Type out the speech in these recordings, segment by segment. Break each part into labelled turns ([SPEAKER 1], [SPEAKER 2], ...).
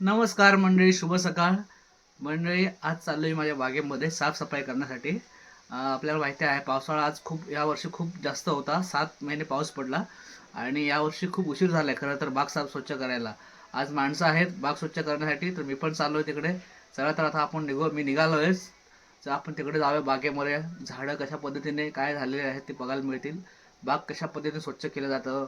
[SPEAKER 1] नमस्कार मंडळी शुभ सकाळ. मंडळी आज चाललो आहे माझ्या बागेमध्ये साफसफाई करण्यासाठी. आपल्याला माहिती आहे पावसाळा आज खूप यावर्षी खूप जास्त होता. सात महिने पाऊस पडला आणि यावर्षी खूप उशीर झाला आहे खरं तर बाग साफ स्वच्छ करायला. आज माणसं आहेत बाग स्वच्छ करण्यासाठी तर मी पण चाललो आहे तिकडे. चला तर आता आपण निघू मी निघालो आहेच तर आपण तिकडे जाऊया बागेमध्ये. झाडं कशा पद्धतीने काय झालेले आहेत ते बघायला मिळतील. बाग कशा पद्धतीने स्वच्छ केलं जातं?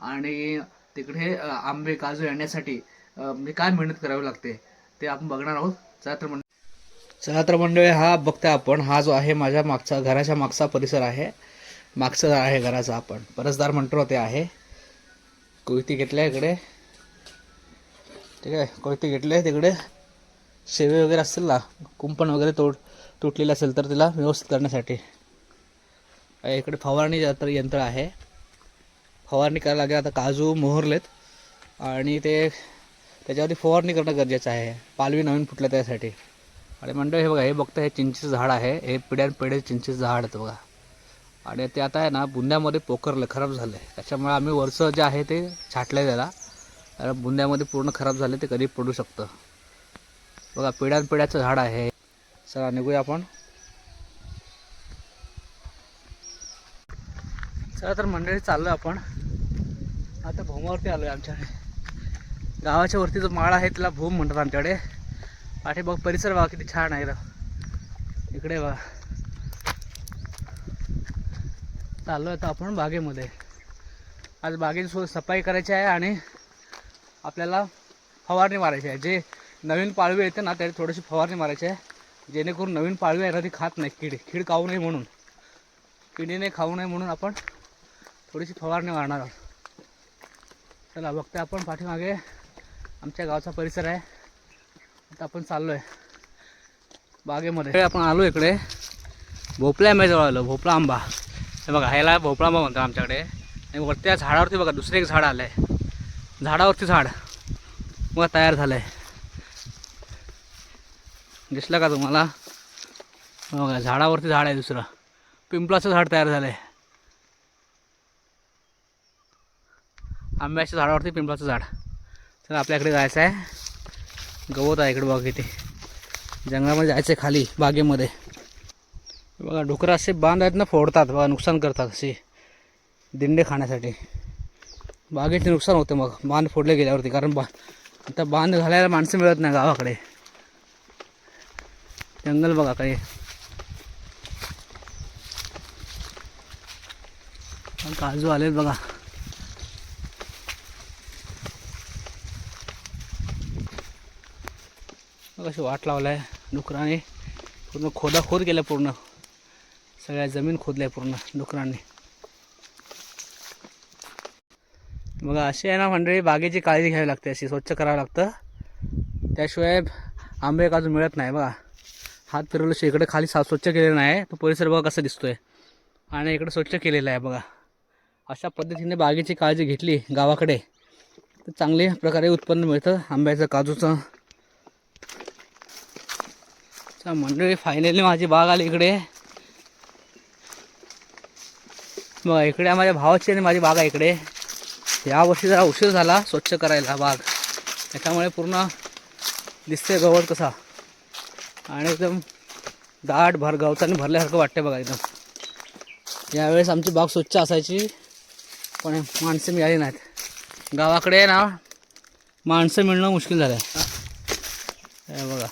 [SPEAKER 1] आणि तिकडे आंबे काजू येण्यासाठी म्हणजे काय मेहनत करावी लागते ते आपण बघणार आहोत. चला तर मंडळी. चला तर मंडळी हा बघता आपण. हा जो आहे माझ्या मागचा घराच्या मागचा परिसर आहे. मागचं आहे घराचा आपण. परसदार म्हणतो ते आहे. कोयती घेतल्या इकडे. ठीक आहे कोयती घेतले तिकडे. शेवे वगैरे असतील ना कुंपण वगैरे तोड तुटलेलं असेल तर तिला व्यवस्थित करण्यासाठी. इकडे फवारणी तर यंत्र आहे. फवारणी करायला लागेल आता काजू मोहरलेत. आणि ते त्याच्यावरती फवारणी करणं गरजेचं आहे. पालवी नवीन फुटलं त्यासाठी. आणि मंडळ हे बघा हे बघता हे चिंचेचं झाड आहे. हे पिढ्यानपिढे चिंचेचं झाड आहे बघा. आणि ते आता आहे ना बुंद्यामध्ये पोखरलं खराब झालं आहे त्याच्यामुळे आम्ही वरचं जे आहे ते छाटलं आहे त्याला कारण बुंद्यामध्ये पूर्ण खराब झालं ते कधी पडू शकतं. बघा पिढ्यान पिढ्याचं झाड आहे चला निघूया आपण. चला तर मंडळी चाललो आपण. आता भूमावरती आलो आहे आमच्याकडे गावाच्या वरती जो माळा आहे त्याला भूम म्हणतात आमच्याकडे. पाठी बघ परिसर बघा किती छान आहे इकडे बघा. चाललो आता आपण बागेमध्ये. आज बागेची सो सफाई करायची आहे आणि आपल्याला फवारणी मारायची आहे. जे नवीन पाळवे येते ना त्याची थोडीशी फवारणी मारायची आहे. जेणेकरून नवीन पाळवी आहे ना ती खात नाही कीड. कीड खाऊ नये म्हणून. किडीने खाऊ नये म्हणून आपण थोडीशी फवारणी मारणार आहोत. चला बघते आपण पाठीमागे. आमच्या गावचा परिसर आहे. आता आपण चाललो आहे बागेमध्ये आपण आलो इकडे. भोपळा आंब्याजवळ आलो भोपळा आंबा. हे बघा ह्याला भोपळा आंबा म्हणतात आमच्याकडे. आणि वरती त्या झाडावरती बघा दुसरं एक झाड आलं आहे झाडावरती झाड. बघा तयार झालं आहे दिसलं का तुम्हाला? बघा झाडावरती झाड आहे दुसरं. पिंपळाचं झाड तयार झालं आहे आंब्याच्या झाडावरती पिंपळाचं झाड. तर आपल्याकडे जायचं आहे. गवत आहे इकडे बघा इथे जंगलामध्ये जायचं आहे खाली बागेमध्ये. बघा डुकरं असे बांध आहेत ना फोडतात. बघा नुकसान करतात असे. दिंडे खाण्यासाठी. बागेचे नुकसान होते मग. बांध फोडले गेल्यावरती कारण बा आता बांध घालायला माणसं मिळत नाही गावाकडे. जंगल बघा काही. काजू आलेत बघा. कशी वाट आहे डुकराने. पूर्ण खोदाखोद केला पूर्ण. सगळ्या जमीन खोदल्या पूर्ण डुकरांनी. मग अशी आहे ना मंडळी बागेची काळजी घ्यावी लागते अशी स्वच्छ करावं लागतं. त्याशिवाय आंबे काजू मिळत नाही बघा. हात फिरवलं इकडे खाली साफ स्वच्छ केलेलं नाही तो परिसर बघा कसा दिसतोय. आणि इकडे स्वच्छ केलेलं आहे बघा. अशा पद्धतीने बागेची काळजी घेतली गावाकडे तर चांगल्या प्रकारे उत्पन्न मिळतं आंब्याचं काजूचं. चा मंडळी फायनली माझी बाग आली इकडे. बघा इकडे माझ्या भावाची आणि माझी बाग आहे इकडे. यावर्षी जरा उशीर झाला स्वच्छ करायला बाग. त्याच्यामुळे पूर्ण दिसते गवत कसा. आणि एकदम दाट भर गवताने भरल्यासारखं वाटते बघा एकदम. यावेळेस आमची बाग स्वच्छ असायची पण माणसं मिळाली नाहीत. गावाकडे ना माणसं मिळणं मुश्किल झालं आहे बघा.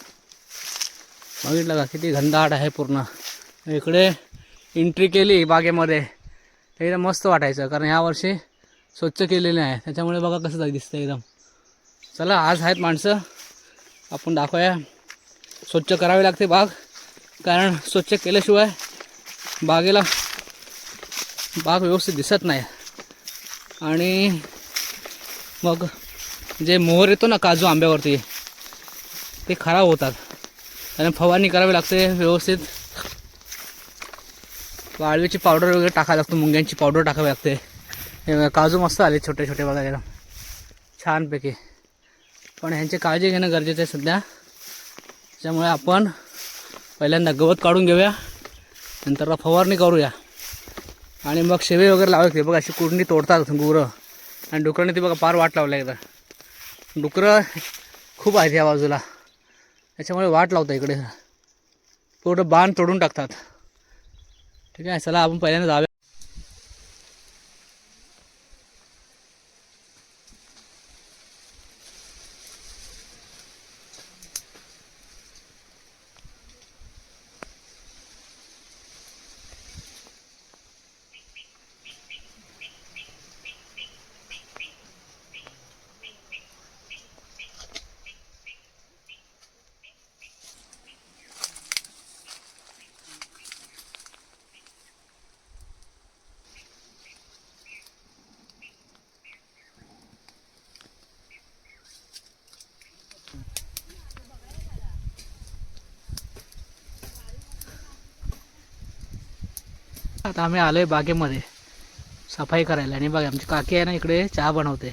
[SPEAKER 1] बघितलं का? किती घनदाट आहे पूर्ण. इकडे एंट्री केली बागेमध्ये. ते एकदम मस्त वाटायचं कारण ह्या वर्षी स्वच्छ केलेले आहे. त्याच्यामुळे बघा कसं दिसतं एकदम. चला आज आहेत माणसं. आपण दाखवूया. स्वच्छ करावी लागते बाग कारण स्वच्छ केल्याशिवाय बागेला बाग व्यवस्थित दिसत नाही. आणि मग जे मोहर येतो ना काजू आंब्यावरती ते खराब होतात. आणि फवारणी करावी लागते व्यवस्थित. वाळवीची पावडर वगैरे टाकावी लागतो मुंग्यांची पावडर टाकावी लागते. काजू मस्त आले छोटे छोटे बघायला छानपैकी. पण ह्यांची काळजी घेणं गरजेचं आहे सध्या. त्यामुळे आपण पहिल्यांदा गवत काढून घेऊया नंतर फवारणी करूया. आणि मग शेवे वगैरे लावायचे बघा अशी कुरणी तोडतात गुरं. आणि डुकरांनी ती बघा पार वाट लावला एकदा. डुकरं खूप आहेत या बाजूला. त्याच्यामुळे वाट लावता इकडे. पूर्ण बाण तोडून टाकतात. ठीक आहे चला आपण पहिल्यांदा जाऊया आता आम्ही आलो आहे बागेमध्ये. सफाई करायला. आणि बघा आमची काकी आहे ना इकडे चहा बनवते.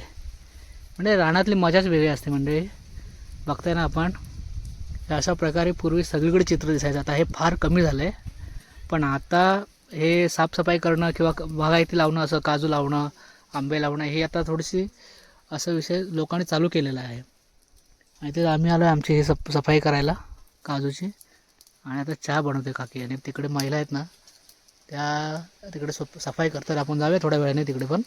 [SPEAKER 1] म्हणजे रानातली मजाच वेगळी असते म्हणजे. बघताय ना आपण. अशा प्रकारे पूर्वी सगळीकडे चित्र दिसायचं. आता हे फार कमी झालं आहे पण आता हे साफसफाई करणं किंवा बागायती लावणं असं काजू लावणं आंबे लावणं हे आता थोडीशी असं विषय लोकांनी चालू केलेला आहे. आणि ते आम्ही आलो आहे आमची हे सफ सफाई करायला काजूची. आणि आता चहा बनवते काकी. आणि तिकडे महिला आहेत ना त्या तिकडे सफ सफाई करतात. आपण जाऊया थोड्या वेळाने तिकडे पण.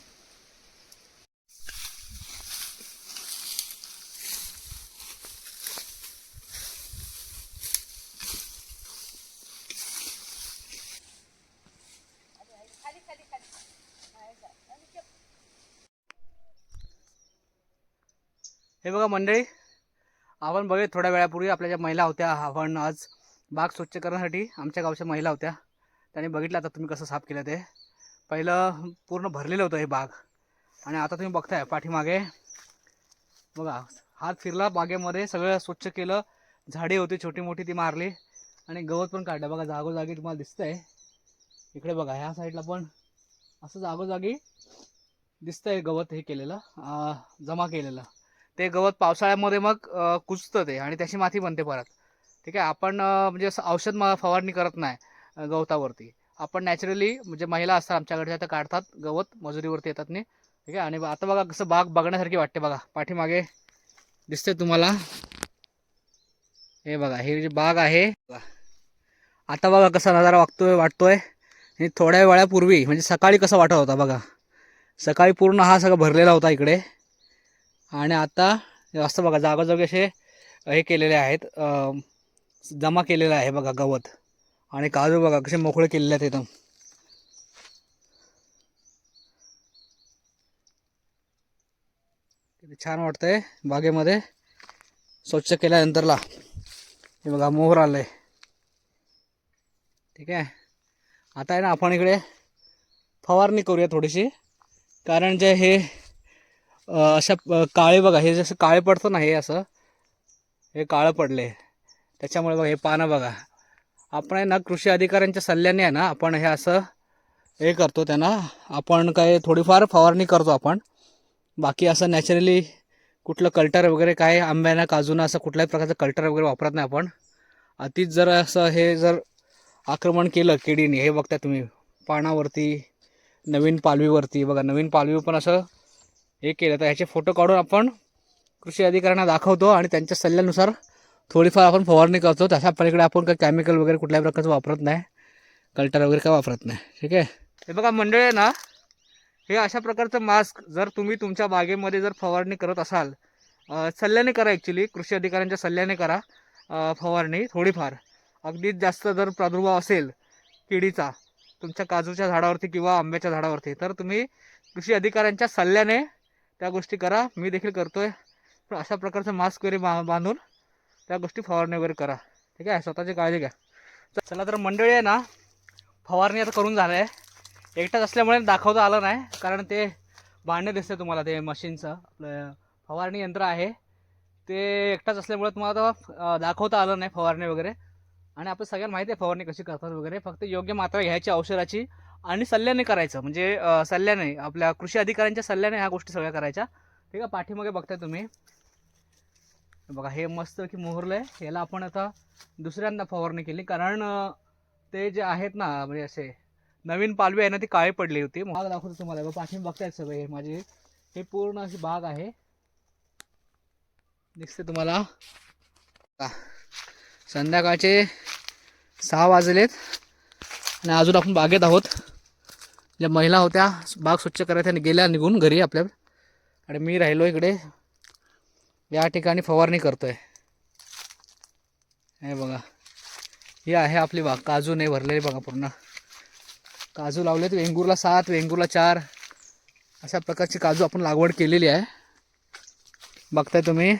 [SPEAKER 1] हे बघा मंडळी आपण बघूया थोड्या वेळापूर्वी आपल्या ज्या महिला होत्या आपण आज बाग स्वच्छ करण्यासाठी आमच्या गावच्या महिला होत्या. त्याने बघितलं आता तुम्ही कसं साफ केलं ते. पहिलं पूर्ण भरलेलं होतं हे बाग. आणि आता तुम्ही बघताय पाठीमागे. बघा हात फिरला बागेमध्ये सगळं स्वच्छ केलं. झाडे होती छोटी मोठी ती मारली. आणि गवत पण काढलं. बघा जागोजागी तुम्हाला दिसतंय. इकडे बघा ह्या साईडला पण असं जागोजागी दिसतंय गवत हे केलेलं जमा केलेलं. ते गवत पावसाळ्यामध्ये मग कुजतं ते आणि त्याची माती बनते परत. ठीक आहे आपण म्हणजे असं औषध फवारणी करत नाही. गवतावरती. आपण नॅचरली म्हणजे महिला असतात आमच्याकडच्या त्या काढतात गवत मजुरीवरती येतात नाही ठीक आहे? आणि आता बघा कसं बाग बघण्यासारखी वाटते बघा. पाठीमागे दिसते तुम्हाला. हे बघा हे जे बाग आहे बघा. आता बघा कसा नजारा वागतोय वाटतोय. आणि थोड्या वेळापूर्वी म्हणजे सकाळी कसं वाटत होता बघा. सकाळी पूर्ण हा सगळा भरलेला होता इकडे. आणि आता जास्त असं बघा जागोजागी असे हे केलेले आहेत जमा केलेलं आहे बघा गवत. आणि काजू बघा कसे मोकळे केलेले आहेत एकदम. किती छान वाटतंय बागेमध्ये. स्वच्छ केल्यानंतरला. हे बघा मोहर आलंय. ठीक आहे. आता आहे ना आपण इकडे फवारणी करूया थोडीशी. कारण जे हे अशा काळे बघा हे जसं काळे पडतं ना हे असं हे काळं पडले त्याच्यामुळे बघा हे पानं बघा. आपण आहे ना कृषी अधिकाऱ्यांच्या सल्ल्याने आहे ना आपण हे असं हे करतो त्यांना. आपण काय थोडीफार फवारणी करतो आपण. बाकी असं नॅचरली कुठलं कल्टर वगैरे काय आंब्याना काजूना असं कुठल्याही प्रकारचं कल्टर वगैरे वापरत नाही आपण. अतिच जर असं हे जर आक्रमण केलं किडीने हे बघता तुम्ही पानावरती नवीन पालवीवरती बघा नवीन पालवी पण असं हे केलं. तर ह्याचे फोटो काढून आपण कृषी अधिकाऱ्यांना दाखवतो आणि त्यांच्या सल्ल्यानुसार थोडीफार आपण फवारणी करतो. तशा पलीकडे आपण काही केमिकल वगैरे कुठल्याही प्रकारचं वापरत नाही. कल्टर वगैरे काय वापरत नाही. ठीक आहे? हे बघा मंडळी आहे ना हे अशा प्रकारचं मास्क जर तुम्ही तुमच्या बागेमध्ये जर फवारणी करत असाल सल्ल्याने करा ॲक्च्युली कृषी अधिकाऱ्यांच्या सल्ल्याने करा फवारणी थोडीफार. अगदीच जास्त जर प्रादुर्भाव असेल किडीचा तुमच्या काजूच्या झाडावरती किंवा आंब्याच्या झाडावरती तर तुम्ही कृषी अधिकाऱ्यांच्या सल्ल्याने त्या गोष्टी करा. मी देखील करतोय. पण अशा प्रकारचं मास्क वगैरे बा बांधून त्या गोष्टी फवारणी वगैरे करा. ठीक आहे? स्वतःची काळजी घ्या. चला तर मंडळी आहे ना फवारणी आता करून झालं आहे एकटाच असल्यामुळे दाखवता आलं नाही कारण ते भांडे दिसते तुम्हाला ते मशीनचं. आपलं फवारणी यंत्र आहे. ते एकटाच असल्यामुळे तुम्हाला आता दाखवता आलं नाही फवारणी वगैरे. आणि आपण सगळ्यांना माहिती आहे फवारणी कशी करतात वगैरे. फक्त योग्य मात्रा घ्यायची औषधाची आणि सल्ल्याने करायचं. म्हणजे सल्ल्याने आपल्या कृषी अधिकाऱ्यांच्या सल्ल्याने ह्या गोष्टी सगळ्या करायच्या. ठीक आहे? पाठीमागे बघताय तुम्ही. बघा हे मस्त की मोहरलं आहे याला आपण आता दुसऱ्यांदा फवारणी केली. कारण ते जे आहेत ना म्हणजे असे नवीन पालवी आहे ना ती काळी पडली होती. बाग दाखवतो तुम्हाला. पाठी बघतायत सगळे हे माझे. हे पूर्ण अशी बाग आहे. दिसते तुम्हाला. संध्याकाळचे सहा वाजलेत. आणि अजून आपण बागेत आहोत. ज्या महिला होत्या बाग स्वच्छ करायच्या गेल्या निघून घरी आपल्या. आणि मी राहिलो इकडे. या ठिकाणी फवारणी करतो आहे हे बघा. ही आहे आपली बाग. काजू नाही भरलेली बघा पूर्ण. काजू लावलेत. वेंगूरला सात वेंगूरला चार. अशा प्रकारची काजू आपण लागवड केलेली आहे. बघताय तुम्ही.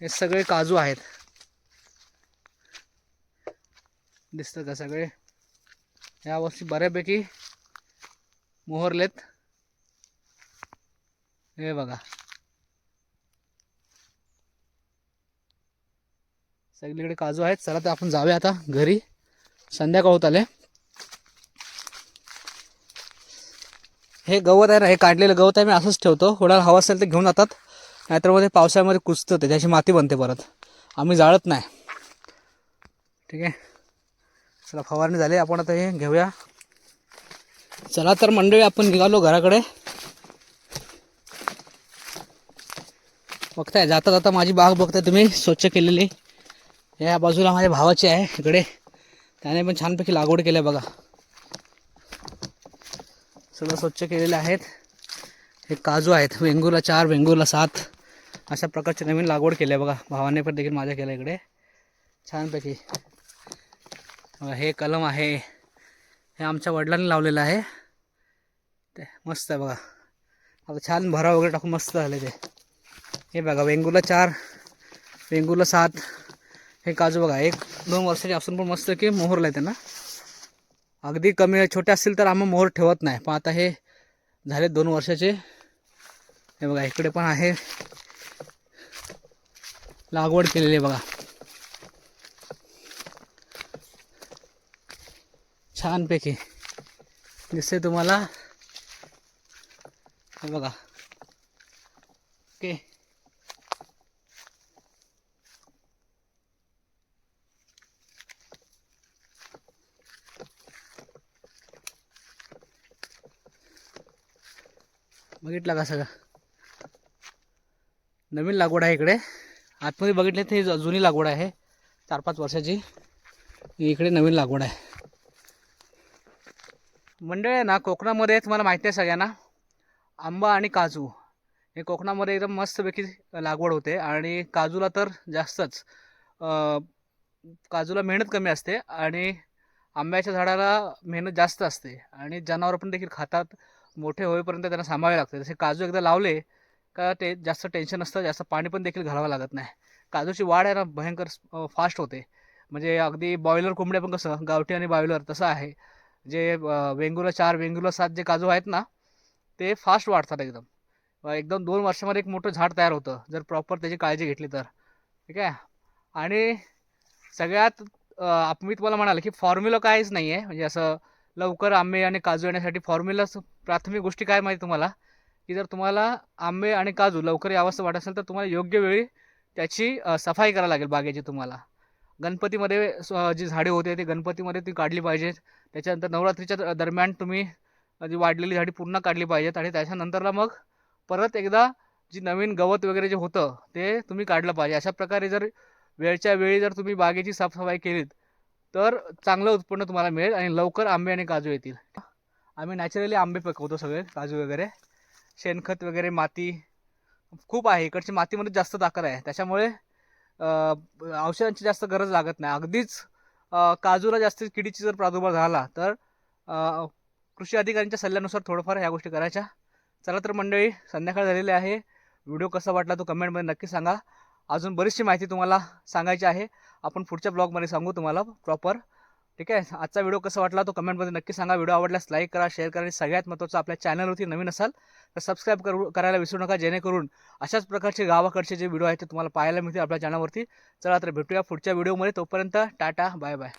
[SPEAKER 1] हे सगळे काजू आहेत. दिसतं का सगळे? यावर्षी बऱ्यापैकी मोहरलेत. हे बघा. सगळीकडे काजू आहेत. चला तर आपण जाऊया आता घरी. संध्याकाळ होत आले हे गवत आहे ना हे काढलेलं गवत आहे मी असंच ठेवतो. कोणाला हवं असेल तर घेऊन जातात. नाहीतरमध्ये पावसाळ्यामध्ये कुचतं ते. त्याची माती बनते परत. आम्ही जाळत नाही. ठीक आहे? चला फवारणी झाली. आपण आता हे घेऊया. चला तर मंडळी आपण निघालो घराकडे. बघताय जाता जाता माझी बाग बघताय तुम्ही स्वच्छ केलेली. या बाजूला माझ्या भावाची आहे इकडे. त्याने पण छानपैकी लागवड केली आहे बघा. सगळं स्वच्छ केलेले आहेत. हे काजू आहेत वेंगूरला चार वेंगुर्ला सात. अशा प्रकारचे नवीन लागवड केली आहे बघा. भावाने पण देखील माझ्या केलं इकडे. छानपैकी. हे कलम आहे. हे आमच्या वडिलांनी लावलेलं आहे. ते मस्त आहे बघा. आता छान भरा वगैरे टाकून मस्त झाले ते. हे बघा वेंगूला चार वेंगूला सात हे काजू बघा एक दोन वर्षाचे असून पण मस्त की मोहरला आहे त्यांना. अगदी कमी छोटे असतील तर आम्ही मोहर ठेवत नाही. पण आता हे झाले दोन वर्षाचे. हे बघा इकडे पण आहे. लागवड केलेली आहे बघा. छानपैकी दिसते तुम्हाला. हे बघा. ओके. बघितलं का सगळं? नवीन लागवड आहे इकडे. आतमध्ये बघितले ते ही जुनी लागवड आहे. चार पाच वर्षाची. इकडे नवीन लागवड आहे. मंडळ आहे ना कोकणामध्ये तुम्हाला माहिती आहे सगळ्यांना आंबा आणि काजू. हे कोकणामध्ये एकदम मस्तपैकी लागवड होते आणि काजूला तर जास्तच काजूला मेहनत कमी असते आणि आंब्याच्या झाडाला मेहनत जास्त असते आणि जनावरं पण देखील खातात. मोठे होईपर्यंत त्यांना सांभाळावे लागते. जसे काजू एकदा लावले का ते जास्त टेन्शन नसतं जास्त पाणी पण देखील घालावं लागत नाही. काजूची वाढ आहे ना भयंकर फास्ट होते. म्हणजे अगदी बॉयलर कोंबड्या पण कसं गावठी आणि बॉयलर तसं आहे. जे वेंगुला चार वेंगुला सात जे काजू आहेत ना ते फास्ट वाढतात एकदम. एकदम दोन वर्षामध्ये एक मोठं झाड तयार होतं. जर प्रॉपर त्याची काळजी घेतली तर. ठीक आहे? आणि सगळ्यात आप- मी तुम्हाला म्हणाल की फॉर्म्युला काहीच नाही आहे म्हणजे असं लवकर आंबे आणि काजू येण्यासाठी फॉर्म्युला प्राथमिक गोष्टी काय माहिती तुम्हाला? की जर तुम्हाला आंबे आणि काजू लवकर यावंसं वाटत असेल तर तुम्हाला योग्य वेळी त्याची सफाई करावी लागेल बागेची तुम्हाला. गणपतीमध्ये जी झाडे होते ते गणपतीमध्ये ती काढली पाहिजेत. त्याच्यानंतर नवरात्रीच्या द- दरम्यान तुम्ही जी वाढलेली झाडी पूर्ण काढली पाहिजेत आणि त्याच्यानंतरला मग परत एकदा जी नवीन गवत वगैरे जे होतं ते तुम्ही काढलं पाहिजे. अशा प्रकारे जर वेळच्या वेळी जर तुम्ही बागेची साफसफाई केलीत तर चांगलं उत्पन्न तुम्हाला मिळेल आणि लवकर आंबे आणि काजू येतील. आम्ही नॅचरली आंबे पकवतो सगळे काजू वगैरे. शेणखत वगैरे माती. खूप आहे इकडची मातीमध्ये म्हणजे जास्त ताकद आहे. त्याच्यामुळे औषधांची जास्त गरज लागत नाही. अगदीच काजूला जास्त किडीची जर प्रादुर्भाव झाला तर कृषी अधिकाऱ्यांच्या सल्ल्यानुसार थोडंफार ह्या गोष्टी करायच्या. चला तर मंडळी संध्याकाळ झालेली आहे. व्हिडिओ कसा वाटला तो कमेंटमध्ये नक्की सांगा. अजून बरीचशी माहिती तुम्हाला सांगायची आहे. आपण पुढच्या ब्लॉगमध्ये सांगू तुम्हाला प्रॉपर. ठीक आहे? आजचा व्हिडिओ कसा वाटला तो कमेंटमध्ये नक्की सांगा. व्हिडिओ आवडल्यास लाईक करा शेअर करा आणि सगळ्यात महत्त्वाचं आपल्या चॅनलवरती नवीन असाल तर सबस्क्राईब करू करायला विसरू नका. जेणेकरून अशाच प्रकारचे गावाकडचे जे व्हिडिओ आहेत ते तुम्हाला पाहायला मिळतील आपल्या चॅनलवरती. चला तर भेटूया पुढच्या व्हिडिओमध्ये. तोपर्यंत टाटा बाय बाय.